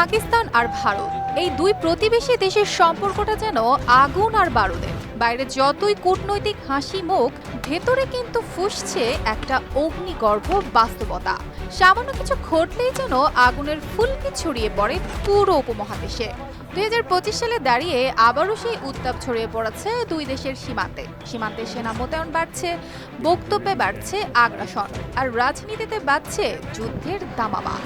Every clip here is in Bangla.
পাকিস্তান আর ভারত। এই দুই প্রতিবেশী দেশের সম্পর্কটা যেন আগুন আর বারুদের। বাইরে যতই কূটনৈতিক হাসি মুখ, ভেতরে কিন্তু ফুসছে একটা অগ্নিগর্ভ বাস্তবতা। সামান্য কিছু ঘটলেই যেন আগুনের ফুলকি ছড়িয়ে পড়ে পুরো উপমহাদেশে। দুই হাজার পঁচিশ সালে দাঁড়িয়ে আবারও সেই উত্তাপ ছড়িয়ে পড়েছে দুই দেশের সীমান্তে। সীমান্তে সেনা মোতায়েন বাড়ছে, বক্তব্যে বাড়ছে আগ্রাসন, আর রাজনীতিতে বাড়ছে যুদ্ধের দামামা।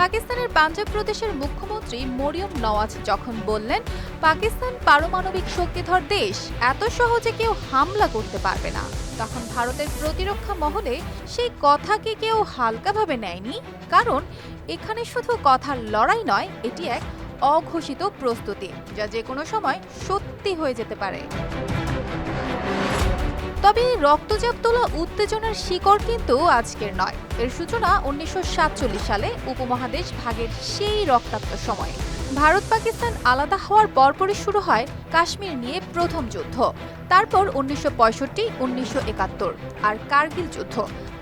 পাকিস্তানের পাঞ্জাব প্রদেশের মুখ্যমন্ত্রী মরিয়ম নওয়াজ যখন বললেন, পাকিস্তান পারমাণবিক শক্তিধর দেশ, এত সহজে কেউ হামলা করতে পারবে না। তখন ভারতের প্রতিরক্ষা মহলে সেই কথাকে কেউ হালকাভাবে নেয়নি, কারণ এখানে শুধু কথার লড়াই নয়, এটি এক অঘোষিত প্রস্তুতি, যা যে কোনো সময় সত্যি হয়ে যেতে পারে। তবে রক্তচাপ তোলা উত্তেজনার শিকড় কিন্তু আজকের নয়। এর সূচনা উনিশশো সাতচল্লিশ সালে উপমহাদেশ ভাগের সেই রক্তাক্ত সময়ে। ভারত পাকিস্তান আলাদা হওয়ার পরপরই শুরু হয় কাশ্মীর নিয়ে প্রথম যুদ্ধ, তারপর উনিশশো পঁয়ষট্টি, উনিশশো একাত্তর আর কার্গিল যুদ্ধ।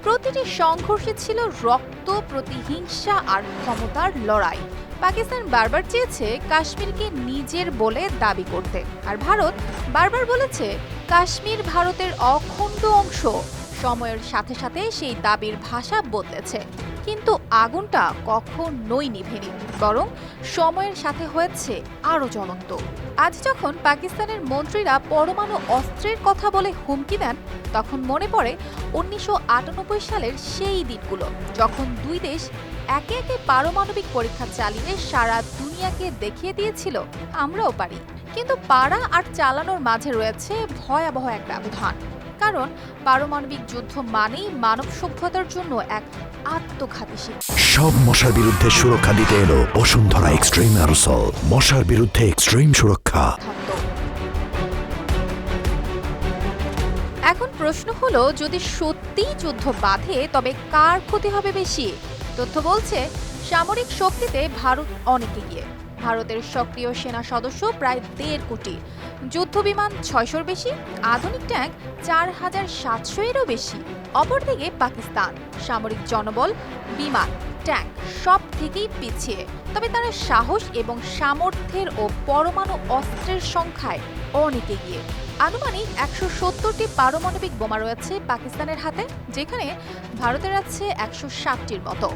প্রতিটি সংঘর্ষে ছিল রক্ত প্রতিহিংসা আর ক্ষমতার লড়াই। পাকিস্তান বারবার চেয়েছে কাশ্মীরকে নিজের বলে দাবি করতে আর ভারত বারবার বলেছে কাশ্মীর ভারতের অখণ্ড অংশ। সময়ের সাথে সাথে সেই দাবির ভাষা বদলেছে। কিন্তু আগুনটা কখনোই নিভেনি, বরং সময়ের সাথে হয়েছে আরও জ্বলন্ত। আজ যখন পাকিস্তানের মন্ত্রীরা পরমাণু অস্ত্রের কথা বলে হুমকি দেন, তখন মনে পড়ে উনিশশো আটানব্বই সালের সেই দিনগুলো, যখন দুই দেশ একে একে পারমাণবিক পরীক্ষা চালিয়ে সারা দুনিয়াকে দেখিয়ে দিয়েছিল, আমরাও পারি। কিন্তু পাড়া আর চালানোর মাঝে রয়েছে ভয়াবহ এক ব্যবধান কারণ পারমাণবিক যুদ্ধ মানেই মানব সভ্যতার জন্য এক আত্মঘাতী সব মশার বিরুদ্ধে সুরক্ষা দিতে এলো বসুন্ধরা এক্সট্রিম অ্যারোসল মশার বিরুদ্ধে এক্সট্রিম সুরক্ষা। এখন প্রশ্ন হলো যদি সত্যিই যুদ্ধ বাধে তবে কার ক্ষতি হবে বেশি? তথ্য বলছে সামরিক শক্তিতে ভারত অনেক এগিয়ে। ভারতের সক্রিয় সেনা সদস্য প্রায় দেড় কোটি। যুদ্ধ বিমান ছয়শোর বেশি, আধুনিক ট্যাঙ্ক চার হাজার সাতশো এরও বেশি। অপরদিকে পাকিস্তান, সামরিক জনবল, বিমান, ট্যাঙ্ক সব থেকেই পিছিয়ে। তবে তারা সাহস এবং সামর্থ্যের ও পরমাণু অস্ত্রের সংখ্যায় অনেক এগিয়ে। আনুমানিক একশো সত্তরটি পারমাণবিক বোমা রয়েছে পাকিস্তানের হাতে, যেখানে ভারতের আছে একশো ষাটটির মতো।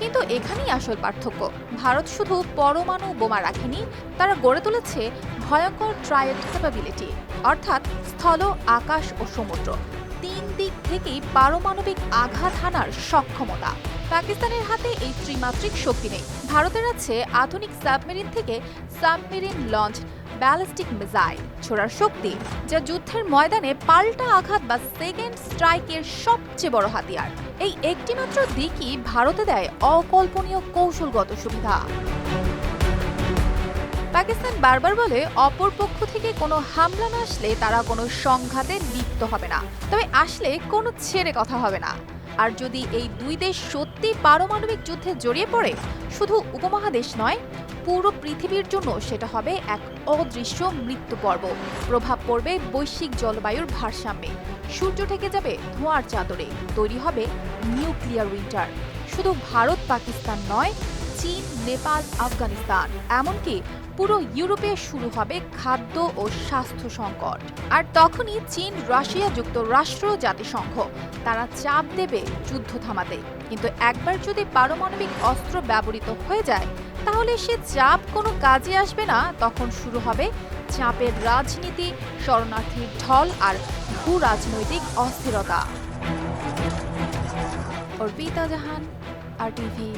কিন্তু এখানেই আসল পার্থক্য। ভারত শুধু পরমাণু বোমা রাখেনি, তারা গড়ে তুলেছে ভয়ঙ্কর ট্রায়েড ক্যাপাবিলিটি অর্থাৎ স্থল, আকাশ ও সমুদ্র। তিন দিক থেকেই পারমাণবিক আঘাত হানার সক্ষমতা। পাকিস্তানের হাতে এই ত্রিমাত্রিক শক্তি নেই। ভারতের আছে আধুনিক সাবমেরিন থেকে সাবমেরিন লঞ্চ ব্যালিস্টিক মিসাইল, ছোড়ার শক্তি যা যুদ্ধের ময়দানে পাল্টা আঘাত বা সেকেন্ড স্ট্রাইকের সবচেয়ে বড় হাতিয়ার। এই একটিমাত্র দিকই ভারতে দেয় অকল্পনীয় কৌশলগত সুবিধা। পাকিস্তান বারবার বলে অপর পক্ষ থেকে কোনো হামলা না আসলে তারা কোনো সংঘাতে লিপ্ত হবে না। তবে আসলে কোনো ছেড়ে কথা হবে না। আর যদি এই দুই দেশ সত্যি পারমাণবিক যুদ্ধে জড়িয়ে পড়ে, শুধু উপমহাদেশ নয় পুরো পৃথিবীর জন্য সেটা হবে এক অদৃশ্য মৃত্যু পর্ব। প্রভাব পড়বে বৈশ্বিক জলবায়ুর ভারসাম্যে। সূর্য থেকে যাবে ধোঁয়ার চাদরে। তৈরি হবে নিউক্লিয়ার উইন্টার। শুধু ভারত পাকিস্তান নয়, চীন, নেপাল, আফগানিস্তান। এমনকি পুরো ইউরোপে শুরু হবে খাদ্য ও স্বাস্থ্য সংকট। আর তখনই চীন, রাশিয়া যুক্তরাষ্ট্র জাতিসংঘ, তারা চাপ দেবে যুদ্ধ থামাতে। কিন্তু একবার যদি পারমাণবিক অস্ত্র ব্যবহৃত হয়ে যায় তাহলে সে চাপ কোনো কাজে আসবে না, তখন শুরু হবে চাপের রাজনীতি, শরণার্থীর ঢল আর ভূ রাজনৈতিক অস্থিরতা। অর্পিতা জাহান, আর টিভি।